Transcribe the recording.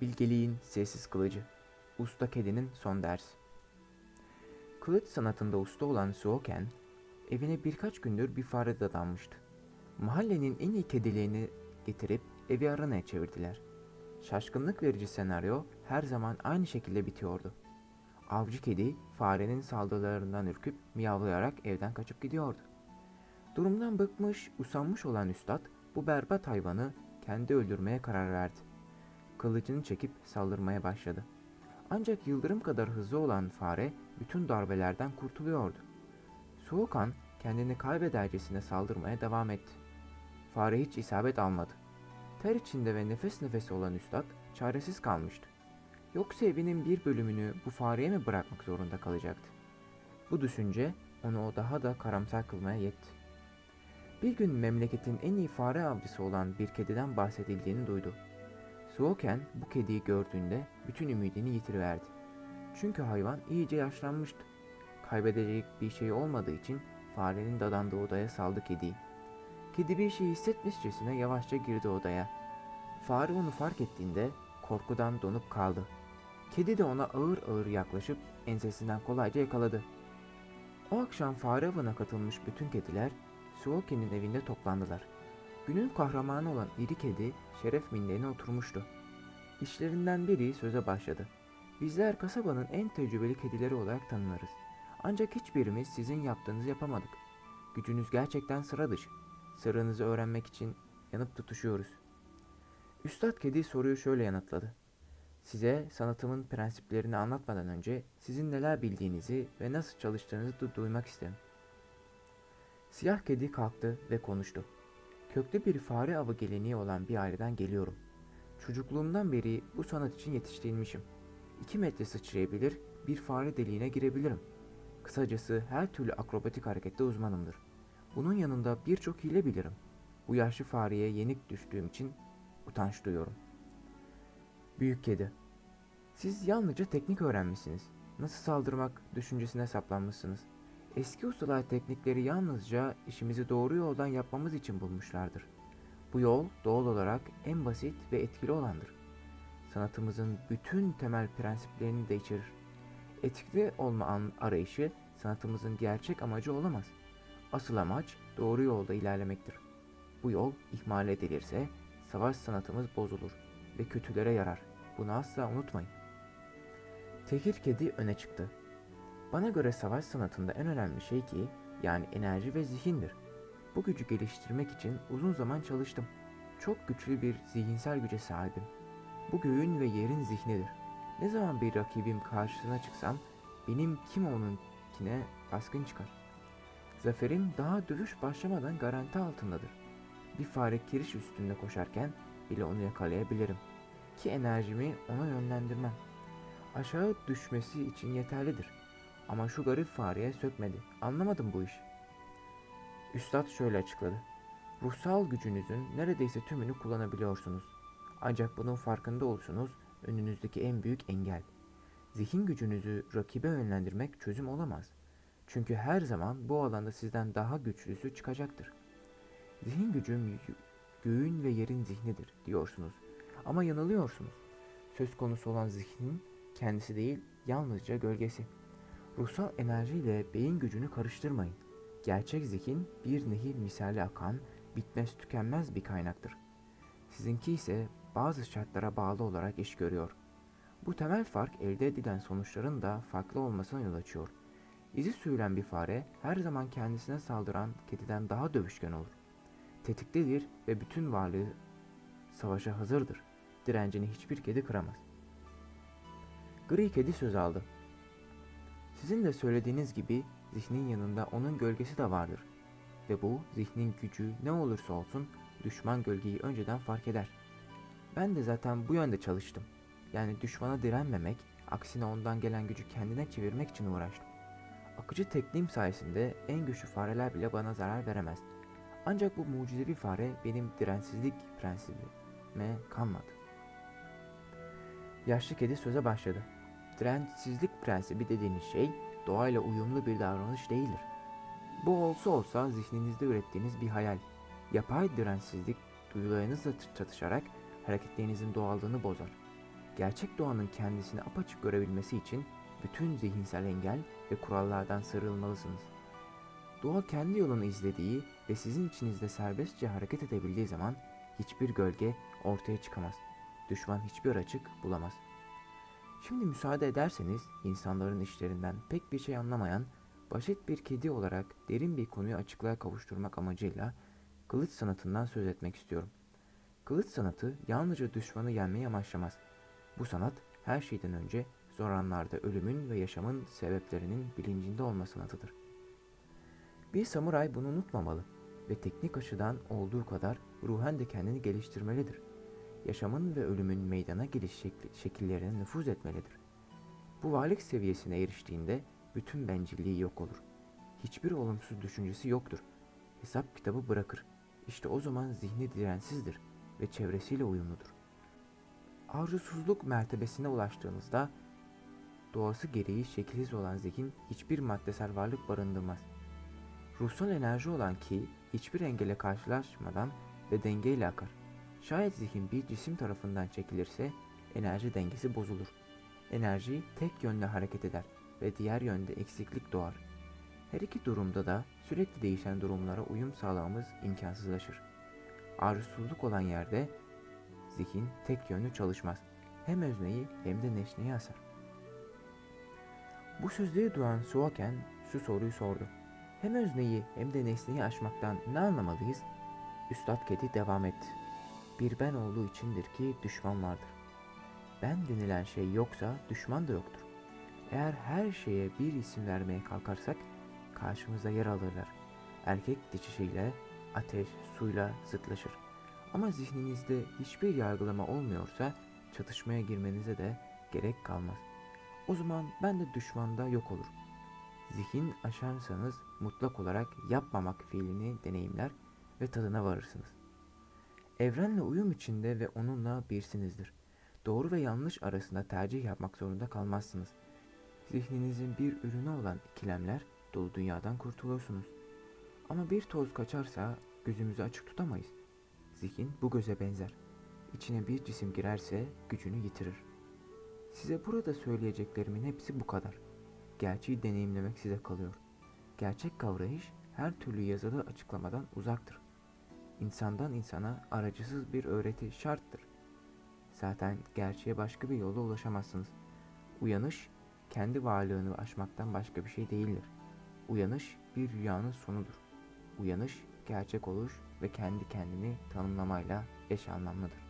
Bilgeliğin sessiz kılıcı. Usta kedinin son dersi. Kılıç sanatında usta olan Suoken, evine birkaç gündür bir fare dadanmıştı. Mahallenin en iyi kedilerini getirip evi aranaya çevirdiler. Şaşkınlık verici senaryo her zaman aynı şekilde bitiyordu. Avcı kedi farenin saldırılarından ürküp miyavlayarak evden kaçıp gidiyordu. Durumdan bıkmış, usanmış olan üstad bu berbat hayvanı kendi öldürmeye karar verdi. Kılıcını çekip saldırmaya başladı. Ancak yıldırım kadar hızlı olan fare bütün darbelerden kurtuluyordu. Soğukan kendini kaybedercesine saldırmaya devam etti. Fare hiç isabet almadı. Ter içinde ve nefes nefese olan üstad çaresiz kalmıştı. Yoksa evinin bir bölümünü bu fareye mi bırakmak zorunda kalacaktı? Bu düşünce onu o daha da karamsar kılmaya yetti. Bir gün memleketin en iyi fare avcısı olan bir kediden bahsedildiğini duydu. Suoken bu kediyi gördüğünde bütün ümidini yitiriverdi. Çünkü hayvan iyice yaşlanmıştı. Kaybedecek bir şey olmadığı için farenin dadandığı odaya saldı kediyi. Kedi bir şey hissetmişçesine yavaşça girdi odaya. Fare onu fark ettiğinde korkudan donup kaldı. Kedi de ona ağır ağır yaklaşıp ensesinden kolayca yakaladı. O akşam fare avına katılmış bütün kediler Suoki'nin evinde toplandılar. Günün kahramanı olan iri kedi şeref minderine oturmuştu. İşlerinden biri söze başladı. Bizler kasabanın en tecrübeli kedileri olarak tanınırız. Ancak hiçbirimiz sizin yaptığınızı yapamadık. Gücünüz gerçekten sıra dışı. Sırrınızı öğrenmek için yanıp tutuşuyoruz. Üstad kedi soruyu şöyle yanıtladı. Size sanatımın prensiplerini anlatmadan önce sizin neler bildiğinizi ve nasıl çalıştığınızı du- duymak isterim. Siyah kedi kalktı ve konuştu. Köklü bir fare avı geleneği olan bir aileden geliyorum. Çocukluğumdan beri bu sanat için yetiştirilmişim. İki metre sıçrayabilir, bir fare deliğine girebilirim. Kısacası her türlü akrobatik harekette uzmanımdır. Bunun yanında birçok hile bilirim. Bu yaşlı fareye yenik düştüğüm için utanç duyuyorum. Büyük kedi. Siz yalnızca teknik öğrenmişsiniz. Nasıl saldırmak düşüncesine saplanmışsınız. Eski ustalar teknikleri yalnızca işimizi doğru yoldan yapmamız için bulmuşlardır. Bu yol doğal olarak en basit ve etkili olandır. Sanatımızın bütün temel prensiplerini de içerir. Etkili olma arayışı sanatımızın gerçek amacı olamaz. Asıl amaç doğru yolda ilerlemektir. Bu yol ihmal edilirse savaş sanatımız bozulur ve kötülere yarar. Bunu asla unutmayın. Tekir kedi öne çıktı. Bana göre savaş sanatında en önemli şey ki yani enerji ve zihindir. Bu gücü geliştirmek için uzun zaman çalıştım. Çok güçlü bir zihinsel güce sahibim. Bu göğün ve yerin zihnidir. Ne zaman bir rakibim karşısına çıksam benim kim onunkine baskın çıkar. Zaferim daha dövüş başlamadan garanti altındadır. Bir fare kiriş üstünde koşarken bile onu yakalayabilirim. Ki enerjimi ona yönlendirmem. Aşağı düşmesi için yeterlidir. Ama şu garip fareye sökmedi. Anlamadım bu iş. Üstad şöyle açıkladı. Ruhsal gücünüzün neredeyse tümünü kullanabiliyorsunuz. Ancak bunun farkında olsunuz önünüzdeki en büyük engel. Zihin gücünüzü rakibe yönlendirmek çözüm olamaz. Çünkü her zaman bu alanda sizden daha güçlüsü çıkacaktır. Zihin gücüm göğün ve yerin zihnidir diyorsunuz. Ama yanılıyorsunuz. Söz konusu olan zihnin kendisi değil, yalnızca gölgesi. Ruhsal enerjiyle beyin gücünü karıştırmayın. Gerçek zihin bir nehir misali akan, bitmez tükenmez bir kaynaktır. Sizinki ise bazı şartlara bağlı olarak iş görüyor. Bu temel fark elde edilen sonuçların da farklı olmasına yol açıyor. İzi sürülen bir fare her zaman kendisine saldıran kediden daha dövüşken olur. Tetiktedir ve bütün varlığı savaşa hazırdır. Direncini hiçbir kedi kıramaz. Gri kedi söz aldı. Sizin de söylediğiniz gibi zihnin yanında onun gölgesi de vardır. Ve bu zihnin gücü ne olursa olsun düşman gölgeyi önceden fark eder. Ben de zaten bu yönde çalıştım. Yani düşmana direnmemek, aksine ondan gelen gücü kendine çevirmek için uğraştım. Akıcı tekniğim sayesinde en güçlü fareler bile bana zarar veremez. Ancak bu mucizevi fare benim dirensizlik prensibime kanmadı. Yaşlı kedi söze başladı. Dirençsizlik prensibi dediğiniz şey doğayla uyumlu bir davranış değildir. Bu olsa olsa zihninizde ürettiğiniz bir hayal. Yapay dirençsizlik duyularınızla çatışarak hareketlerinizin doğallığını bozar. gerçek doğanın kendisini apaçık görebilmesi için bütün zihinsel engel ve kurallardan sıyrılmalısınız. Doğa kendi yolunu izlediği ve sizin içinizde serbestçe hareket edebildiği zaman hiçbir gölge ortaya çıkamaz. Düşman hiçbir açık bulamaz. Şimdi müsaade ederseniz insanların işlerinden pek bir şey anlamayan basit bir kedi olarak derin bir konuyu açıklığa kavuşturmak amacıyla kılıç sanatından söz etmek istiyorum. Kılıç sanatı yalnızca düşmanı yenmeyi amaçlamaz. Bu sanat her şeyden önce zor anlarda ölümün ve yaşamın sebeplerinin bilincinde olma sanatıdır. Bir samuray bunu unutmamalı ve teknik açıdan olduğu kadar ruhen de kendini geliştirmelidir. Yaşamın ve ölümün meydana geliş şekli, şekillerine nüfuz etmelidir. Bu varlık seviyesine eriştiğinde bütün bencilliği yok olur. Hiçbir olumsuz düşüncesi yoktur. Hesap kitabı bırakır. İşte o zaman zihni dirensizdir ve çevresiyle uyumludur. Arzusuzluk mertebesine ulaştığınızda doğası gereği şekilsiz olan zihin hiçbir maddesel varlık barındırmaz. Ruhsal enerji olan ki hiçbir engele karşılaşmadan ve dengeyle akar. Şayet zihin bir cisim tarafından çekilirse enerji dengesi bozulur. Enerji tek yönde hareket eder ve diğer yönde eksiklik doğar. Her iki durumda da sürekli değişen durumlara uyum sağlamamız imkansızlaşır. Arzusuzluk olan yerde zihin tek yönlü çalışmaz. Hem özneyi hem de nesneyi asar. Bu sözleri duyan Suaken şu soruyu sordu. Hem özneyi hem de nesneyi aşmaktan ne anlamalıyız? Üstad Kedi devam etti. Bir ben olduğu içindir ki düşman vardır. Ben denilen şey yoksa düşman da yoktur. Eğer her şeye bir isim vermeye kalkarsak karşımıza yer alırlar. Erkek dişisiyle, ateş, suyla zıtlaşır. Ama zihninizde hiçbir yargılama olmuyorsa çatışmaya girmenize de gerek kalmaz. O zaman ben de düşmanda yok olur. Zihin aşarsanız mutlak olarak yapmamak fiilini deneyimler ve tadına varırsınız. Evrenle uyum içinde ve onunla birsinizdir. Doğru ve yanlış arasında tercih yapmak zorunda kalmazsınız. Zihninizin bir ürünü olan ikilemler dolu dünyadan kurtulursunuz. Ama bir toz kaçarsa gözümüzü açık tutamayız. Zihin bu göze benzer. İçine bir cisim girerse gücünü yitirir. Size burada söyleyeceklerimin hepsi bu kadar. Gerçeği deneyimlemek size kalıyor. Gerçek kavrayış her türlü yazılı açıklamadan uzaktır. İnsandan insana aracısız bir öğreti şarttır. Zaten gerçeğe başka bir yolla ulaşamazsınız. Uyanış, kendi varlığını aşmaktan başka bir şey değildir. Uyanış bir rüyanın sonudur. Uyanış, gerçek oluş ve kendi kendini tanımlamayla eş anlamlıdır.